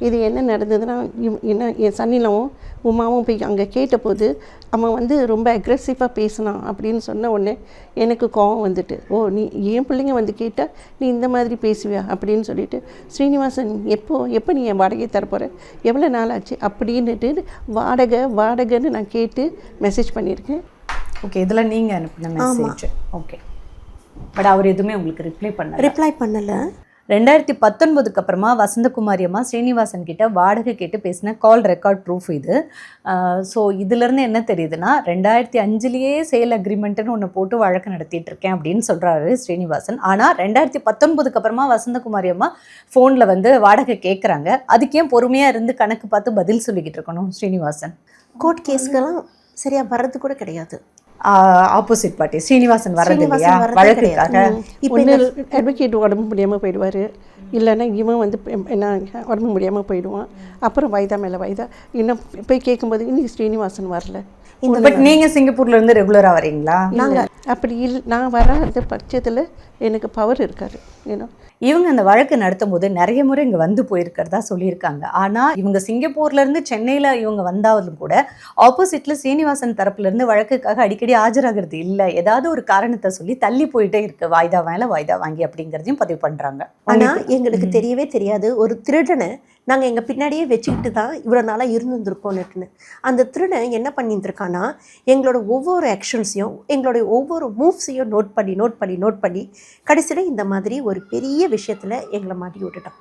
இது என்ன நடந்ததுன்னா என்ன என் சன்னிலவும் உமாவும் போய் அங்கே கேட்டபோது அவன் வந்து ரொம்ப அக்ரெசிவாக பேசினான் அப்படின்னு சொன்ன உடனே எனக்கு கோவம் வந்துட்டு ஓ நீ என் பிள்ளைங்க வந்து கேட்டால் நீ இந்த மாதிரி பேசுவியா? அப்படின்னு சொல்லிட்டு ஸ்ரீனிவாசன் எப்போ எப்போ நீ என் வாடகையை தரப்போகிற எவ்வளோ நாள் ஆச்சு அப்படின்னுட்டு வாடகை வாடகைன்னு நான் கேட்டு மெசேஜ் பண்ணியிருக்கேன். ஓகே இதில் நீங்கள் அனுப்பின மெசேஜ் ஓகே பட் அவர் எதுவுமே உங்களுக்கு ரிப்ளை பண்ணல. ரிப்ளை பண்ணலை. ரெண்டாயிரத்தி பத்தொன்பதுக்கு அப்புறமா வசந்தகுமாரி அம்மா ஸ்ரீனிவாசன் கிட்ட வாடகை கேட்டு பேசின கால் ரெக்கார்ட் ப்ரூஃப் இது. ஸோ இதுலேருந்து என்ன தெரியுதுன்னா ரெண்டாயிரத்தி அஞ்சுலேயே சேல் அக்ரிமெண்ட்டுன்னு ஒன்று போட்டு வழக்கு நடத்திட்டு இருக்கேன் அப்படின்னு சொல்கிறாரு ஸ்ரீனிவாசன். ஆனால் ரெண்டாயிரத்தி பத்தொன்பதுக்கு அப்புறமா வசந்தகுமாரி அம்மா ஃபோனில் வந்து வாடகை கேட்குறாங்க அதுக்கே பொறுமையாக இருந்து கணக்கு பார்த்து பதில் சொல்லிக்கிட்டு இருக்கணும் ஸ்ரீனிவாசன்? கோர்ட் கேஸ்க்கெல்லாம் சரியாக வர்றது கூட கிடையாது. ஆப்போசிட் பார்ட்டி ஸ்ரீனிவாசன் வர்றது இல்லையா? வழக்குக்காக. அட்வொகேட் உடம்பு முடியாமல் போயிடுவார். இல்லைன்னா இவன் வந்து என்ன உடம்பு முடியாமல் போயிடுவான். அப்புறம் வயதா மேலே வயதா இன்னும் போய் கேட்கும்போது இன்னைக்கு ஸ்ரீனிவாசன் வரல. பட் நீங்கள் சிங்கப்பூர்ல இருந்து ரெகுலராக வரீங்களா இல்லை அப்படி இல் நான் வராத பட்சத்தில் எனக்கு பவர் இருக்காது ஏன்னா இவங்க அந்த வழக்கு நடத்தும் போது நிறைய முறை இங்கே வந்து போயிருக்கிறதா சொல்லியிருக்காங்க. ஆனால் இவங்க சிங்கப்பூர்ல இருந்து சென்னையில் இவங்க வந்தாலும் கூட ஆப்போசிட்டில் சீனிவாசன் தரப்புல இருந்து வழக்குக்காக அடிக்கடி ஆஜராகிறது இல்லை. ஏதாவது ஒரு காரணத்தை சொல்லி தள்ளி போயிட்டே இருக்கு. வாய்தா மேலே வாய்தா வாங்கி அப்படிங்கிறதையும் பதிவு பண்ணுறாங்க ஆனா எங்களுக்கு தெரியவே தெரியாது. ஒரு திருடனை நாங்கள் எங்கள் பின்னாடியே வச்சுக்கிட்டு தான் இவ்வளோ நாளாக இருந்திருக்கோம்னுட்டுன்னு அந்த திருடன் என்ன பண்ணியிருந்திருக்கான்னா எங்களோட ஒவ்வொரு ஆக்ஷன்ஸையும் எங்களுடைய ஒவ்வொரு மூவ்ஸையும் நோட் பண்ணி நோட் பண்ணி நோட் பண்ணி கடைசியில் இந்த மாதிரி ஒரு பெரிய விஷயத்தில் எங்களை மாட்டி விட்டுட்டான்.